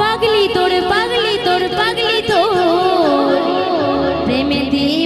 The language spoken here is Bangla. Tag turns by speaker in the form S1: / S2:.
S1: पागली तोड़ पागली तोड़ पागली तोड़ प्रेम दी